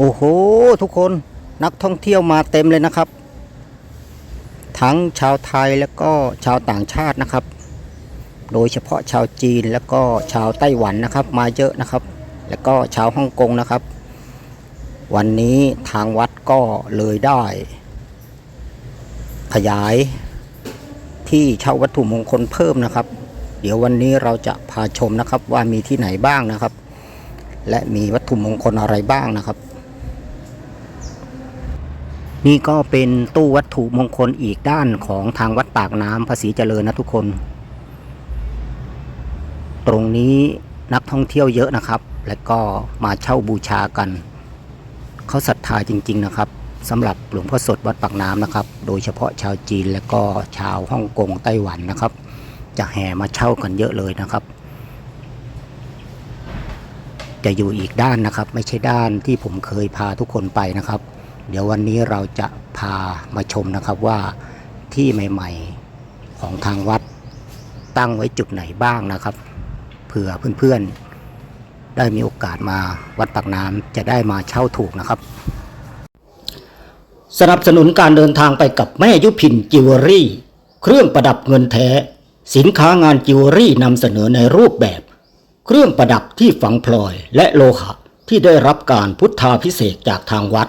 โอ้โห ทุกคนนักท่องเที่ยวมาเต็มเลยนะครับ ทั้งชาวไทยแล้วก็ชาวต่างชาตินะครับ โดยเฉพาะชาวจีนแล้วก็ชาวไต้หวันนะครับ มาเยอะนะครับ แล้วก็ชาวฮ่องกงนะครับ วันนี้ทางวัดก็เลยได้ ขยายที่เช่าวัตถุมงคลเพิ่มนะครับ เดี๋ยววันนี้เราจะพาชมนะครับว่ามีที่ไหนบ้างนะครับ และมีวัตถุมงคลอะไรบ้างนะครับ นี่ก็เป็นตู้วัตถุมงคลอีกด้านของทางวัดปากน้ำภาษีเจริญนะทุกคน ตรงนี้นักท่องเที่ยวเยอะนะครับ และก็มาเช่าบูชากัน เขาศรัทธาจริง ๆ นะครับสำหรับหลวงพ่อสดวัดปากน้ำนะครับ โดยเฉพาะชาวจีนและก็ชาวฮ่องกงไต้หวันนะครับ จะแห่มาเช่ากันเยอะเลยนะครับ จะอยู่อีกด้านนะครับ ไม่ใช่ด้านที่ผมเคยพาทุกคนไปนะครับ เดี๋ยววันนี้เราจะพามาชมนะครับว่าที่ใหม่ ๆของทางวัดตั้งไว้จุดไหนบ้างนะครับ เผื่อเพื่อนๆ ได้มีโอกาสมาวัดปากน้ำจะได้มาเช่าถูกนะครับ สนับสนุนการเดินทางไปกับแม่ยุพินจิวเวลรี่ เครื่องประดับเงินแท้ สินค้างานจิวเวลรี่นำเสนอในรูปแบบ เครื่องประดับที่ฝังพลอยและโลหะที่ได้รับการพุทธาพิเศษจากทางวัด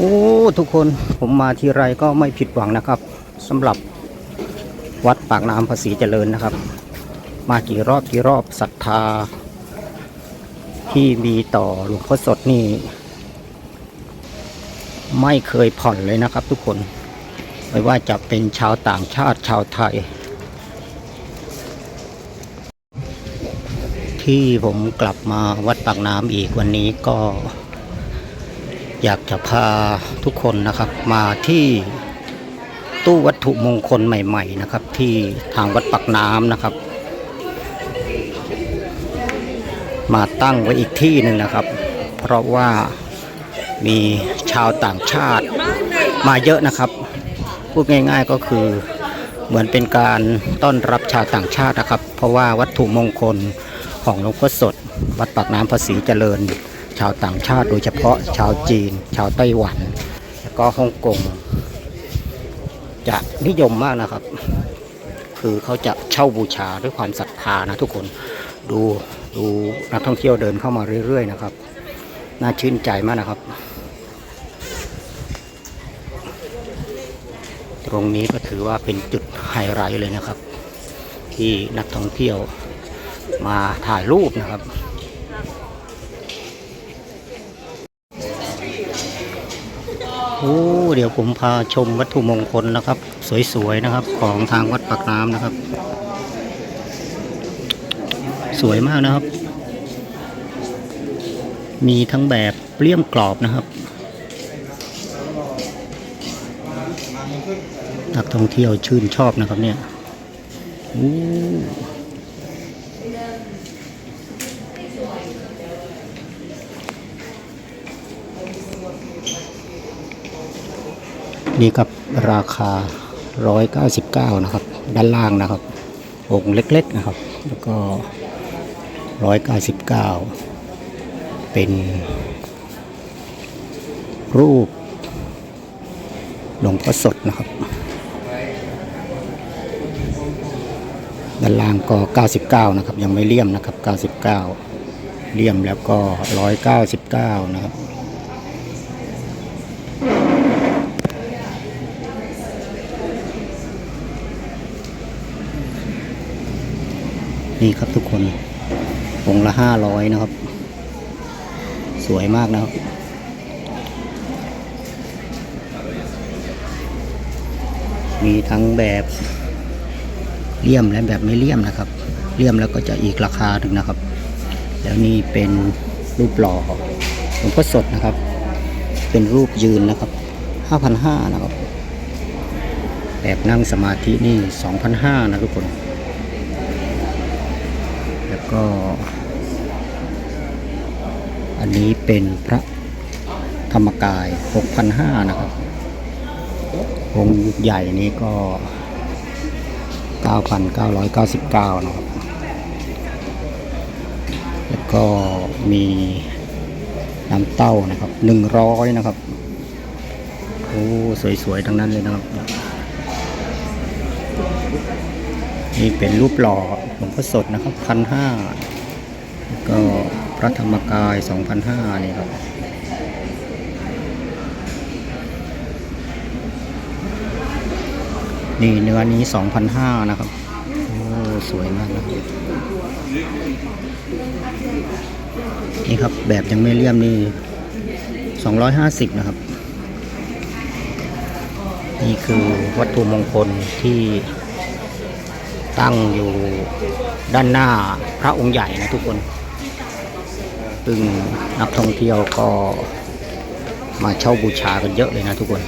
โอ้ทุกคนผมมาทีไรก็ไม่ผิดหวังนะครับสำหรับวัดปากน้ำภาษีเจริญนะครับ มากี่รอบกี่รอบศรัทธา ที่มีต่อหลวงพ่อสดนี่ ไม่เคยผ่อนเลยนะครับทุกคน ไม่ว่าจะเป็นชาวต่างชาติชาวไทย ที่ผมกลับมาวัดปากน้ำอีกวันนี้ก็ อยากจะพาทุกคนนะครับมาที่ตู้วัตถุมงคลใหม่ ๆ นะครับ ที่ทางวัดปักน้ำนะครับ มาตั้งไว้อีกที่หนึ่งนะครับ เพราะว่ามีชาวต่างชาติมาเยอะนะครับ พูดง่าย ๆก็คือเหมือนเป็นการต้อนรับชาวต่างชาตินะครับ เพราะว่าวัตถุมงคลของหลวงพ่อสด วัดปากน้ำภาษีเจริญ ชาวต่างชาติโดยเฉพาะชาวจีน ชาวไต้หวัน แล้วก็ฮ่องกงจะนิยมมากนะครับ คือเขาจะเช่าบูชาด้วยความศรัทธานะทุกคนดูดูนักท่องเที่ยวเดินเข้ามาเรื่อย ๆ นะครับ น่าชื่นใจมากนะครับ ตรงนี้ก็ถือว่าเป็นจุดไฮไลท์เลยนะครับ ที่นักท่องเที่ยวมาถ่ายรูปนะครับ โอ้เดี๋ยวผมพาชมวัตถุมงคลนะครับ สวยๆนะครับ ของทางวัดปากน้ำนะครับ สวยมากนะครับ มีทั้งแบบเลี่ยมกรอบนะครับนักท่องเที่ยวชื่นชอบนะครับเนี่ยโอ้ นี่ครับราคา 199 นะครับ ด้านล่างนะครับองค์เล็กๆนะครับ แล้วก็ 199 เป็น รูปหลวงพ่อสดนะครับ ด้านล่างก็ 99 นะครับ ยังไม่เลี่ยมนะครับ 99 เลี่ยมแล้วก็ 199 นะครับ นี่ครับทุกคนองค์ละ500นะครับ สวยมากนะครับ มีทั้งแบบเลี่ยมและแบบไม่เลี่ยมนะครับ เลี่ยมแล้วก็จะอีกราคาหนึ่งนะครับ แล้วนี่เป็นรูปหล่อหลวงพ่อสดนะครับ เป็นรูปยืนนะครับห้าพันห้านะครับ แบบนั่งสมาธินี่สองพันห้านะทุกคน ก็ อันนี้เป็นพระธรรมกาย 6,500 นะครับองค์ใหญ่นี้ก็ 9,999 นะครับ แล้วก็มีน้ำเต้านะครับ 100 นะครับ โอ้ สวยๆ ทั้งนั้นเลยนะครับ นี่เป็นรูปหล่อหลวงพ่อสดนะครับพันห้าก็พระธรรมกายสองพันห้านี่ครับนี่เนื้อนี้สองพันห้านะครับโอ้สวยมากนะนี่ครับแบบยังไม่เลี่ยมนี่สองร้อยห้าสิบนะครับ นี่คือวัตถุมงคลที่ ตั้งอยู่ด้านหน้าพระองค์ใหญ่นะทุกคนซึ่งนักท่องเที่ยวก็มาเช่าบูชากันเยอะเลยนะทุกคน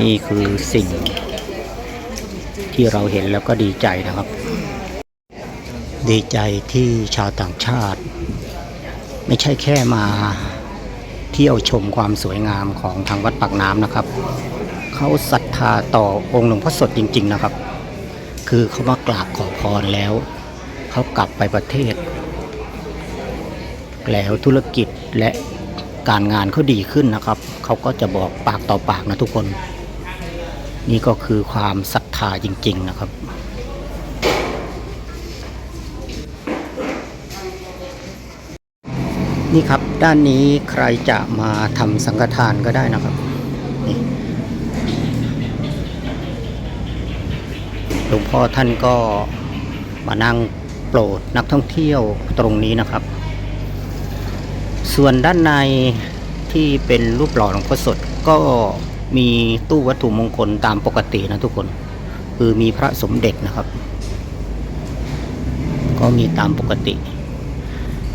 นี่คือสิ่งที่เราเห็นแล้วก็ดีใจนะครับ ดีใจที่ชาวต่างชาติ ไม่ใช่แค่มาเที่ยวชมความสวยงามของทางวัดปากน้ำนะครับ เขาศรัทธาต่อองค์หลวงพ่อสดจริง ๆ นะครับ คือเขามากราบขอพรแล้ว เขากลับไปประเทศ แล้วธุรกิจและการงานเขาดีขึ้นนะครับ เขาก็จะบอกปากต่อปากนะทุกคน นี่ก็คือความศรัทธาจริง ๆ นะครับนี่ครับด้านนี้ใครจะมาทำสังฆทานก็ได้นะครับนี่ หลวงพ่อท่านก็มานั่งโปรดนักท่องเที่ยวตรงนี้นะครับ ส่วนด้านในที่เป็นรูปหล่อหลวงพ่อสดก็มีตู้วัตถุมงคลตามปกตินะทุกคน คือมีพระสมเด็จนะครับ ก็มีตามปกติ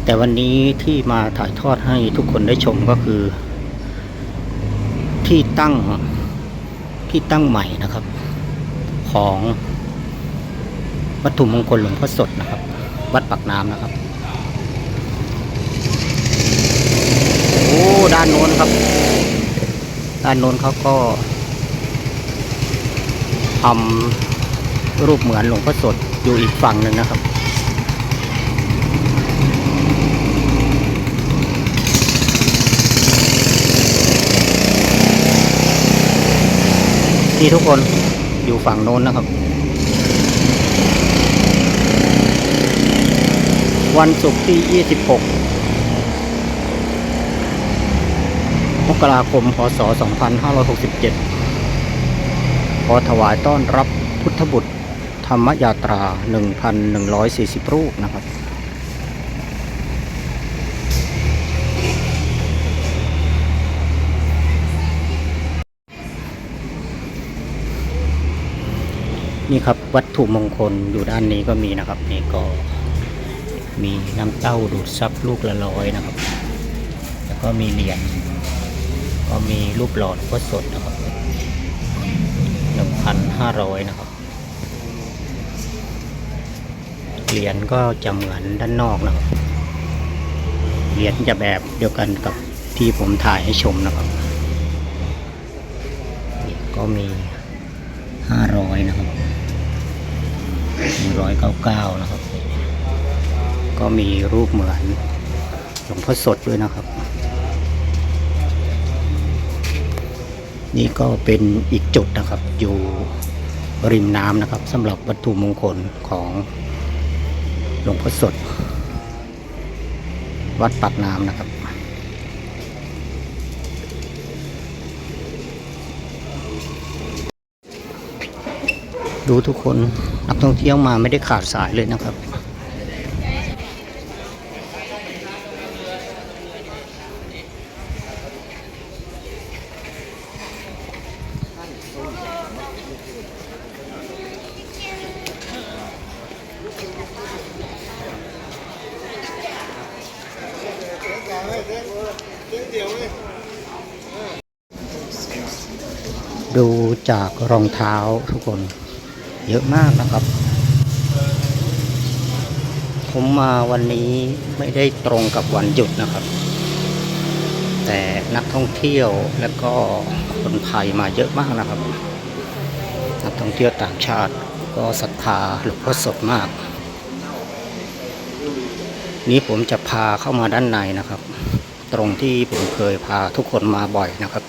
แต่วันนี้ที่มาถ่ายทอดให้ทุกคนได้ชมก็คือ ที่ตั้งที่ตั้งใหม่นะครับ ของ วัตถุมงคลหลวงพ่อสดนะครับ วัดปากน้ำนะครับ โอ้ด้านโน้นครับ ด้านโน้นเขาก็ทำรูปเหมือนหลวงพ่อสดอยู่อีกฝั่งหนึ่งนะครับนี่ทุกคนอยู่ฝั่งโน้นนะครับ วันศุกร์ที่ 26 มกราคม พศ 2567 ขอถวายต้อนรับพุทธบุตร ธรรมยาตรา 1,140 รูปนะครับนี่ครับวัตถุมงคลอยู่ด้านนี้ก็มีนะครับ นี่ก็ มีน้ำเต้าดูดซับลูกละร้อยนะครับ แล้วก็มีเหรียญก็มีรูปหล่อหลวงพ่อสดนะครับหนึ่งพันห้าร้อยนะครับ เหรียญก็จะเหมือนด้านนอกนะครับ เหรียญจะแบบเดียวกันกับที่ผมถ่ายให้ชมนะครับ ก็มีห้าร้อยนะครับหนึ่งร้อยเก้าเก้านะครับ ก็มีรูปเหมือนหลวงพ่อสดด้วยนะครับ นี่ก็เป็นอีกจุดนะครับ อยู่ริมน้ำนะครับสำหรับวัตถุมงคลของหลวงพ่อสด วัดปากน้ำนะครับ ดูทุกคนนักท่องเที่ยวมาไม่ได้ขาดสายเลยนะครับ ดูจากรองเท้าทุกคนเยอะมากนะครับ ผมมาวันนี้ไม่ได้ตรงกับวันหยุดนะครับ แต่นักท่องเที่ยวและก็คนไทยมาเยอะมากนะครับ นักท่องเที่ยวต่างชาติก็ศรัทธาหลวงพ่อสดมาก นี้ผมจะพาเข้ามาด้านในนะครับ ตรงที่ผมเคยพาทุกคนมาบ่อยนะครับ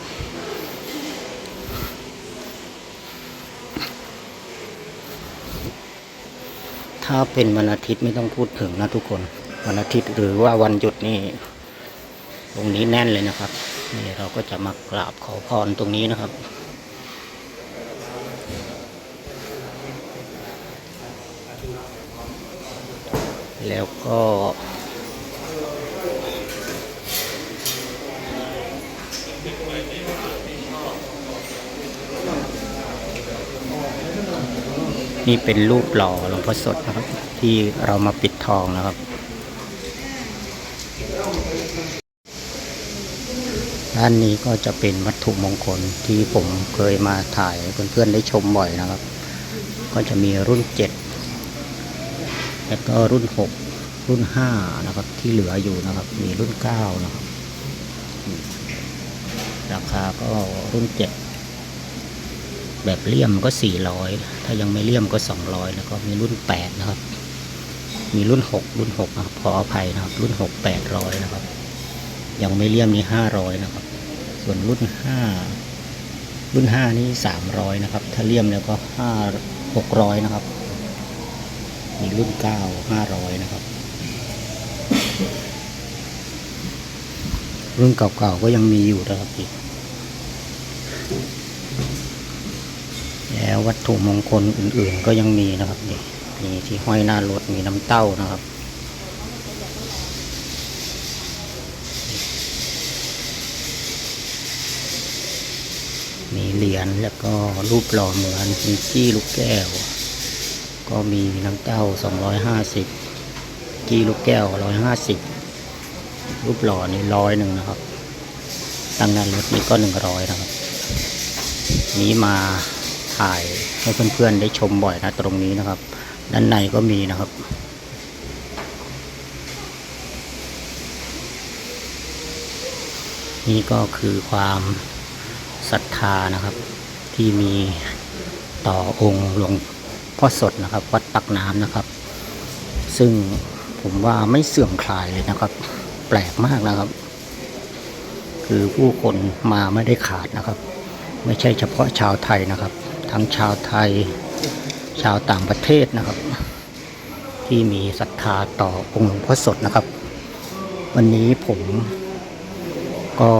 ถ้าเป็นวันอาทิตย์ไม่ต้องพูดถึงนะทุกคน วันอาทิตย์หรือว่าวันหยุดนี่ ตรงนี้แน่นเลยนะครับ นี่เราก็จะมากราบขอพรตรงนี้นะครับแล้วก็ นี่เป็นรูปหล่อหลวงพ่อสดนะครับ ที่เรามาปิดทองนะครับด้านนี้ก็จะเป็นวัตถุมงคลที่ผมเคยมาถ่ายเพื่อนๆได้ชมบ่อยนะครับ ก็จะมีรุ่น7แล้วก็รุ่น6รุ่น5นะครับ ที่เหลืออยู่นะครับ มีรุ่น9นะครับ ราคาก็รุ่น7 แบบเลี่ยมก็ 400 ถ้ายังไม่เลี่ยมก็ 200 แล้วก็มีรุ่น 8 นะครับ มีรุ่น 6 รุ่น6นะครับขออภัยนะครับ รุ่น 6 800 นะครับ ยังไม่เลี่ยมนี่500 นะครับ ส่วนรุ่น 5 รุ่น 5 นี่ 300 นะครับ ถ้าเลี่ยมแล้วก็ 5 600 นะครับ มีรุ่น 9 500 นะครับ รุ่นเก่าๆก็ยังมีอยู่นะครับอีก แล้ววัตถุมงคลอื่นๆก็ยังมีนะครับนี่มีที่ห้อยหน้ารถมีน้ำเต้านะครับมีเหรียญแล้วก็รูปหล่อเหมือนมีจี้ลูกแก้ว ก็มีน้ำเต้า 250จี้ลูกแก้ว 150 รูปหล่อนี่ร้อยหนึ่งนะครับ ตั้งหน้ารถนี่ก็ 100 นะครับ นี้มา ถ่ายให้เพื่อนๆได้ชมบ่อยนะตรงนี้นะครับ ด้านในก็มีนะครับนี่ก็คือความศรัทธานะครับ ที่มีต่อองค์หลวงพ่อสดนะครับ วัดปักน้ำนะครับ ซึ่งผมว่าไม่เสื่อมคลายเลยนะครับ แปลกมากนะครับ คือผู้คนมาไม่ได้ขาดนะครับ ไม่ใช่เฉพาะชาวไทยนะครับ ทั้งชาวไทย ชาวต่างประเทศนะครับ ที่มีศรัทธาต่อองค์หลวงพ่อสดนะครับ วันนี้ผมก็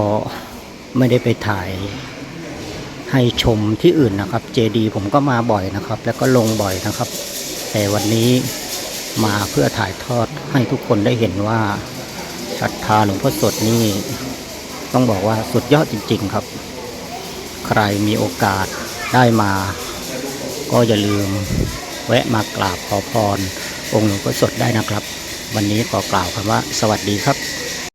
ไม่ได้ไปถ่ายให้ชมที่อื่นนะครับ เจดีผมก็มาบ่อยนะครับ แล้วก็ลงบ่อยนะครับ แต่วันนี้มาเพื่อถ่ายทอดให้ทุกคนได้เห็นว่าศรัทธาหลวงพ่อสดนี่ต้องบอกว่าสุดยอดจริง ๆ ครับ ใครมีโอกาส ได้มา ก็อย่าลืมแวะมากราบขอพร องค์หลวงพ่อสดได้นะครับ วันนี้ขอกล่าวคำว่า สวัสดีครับ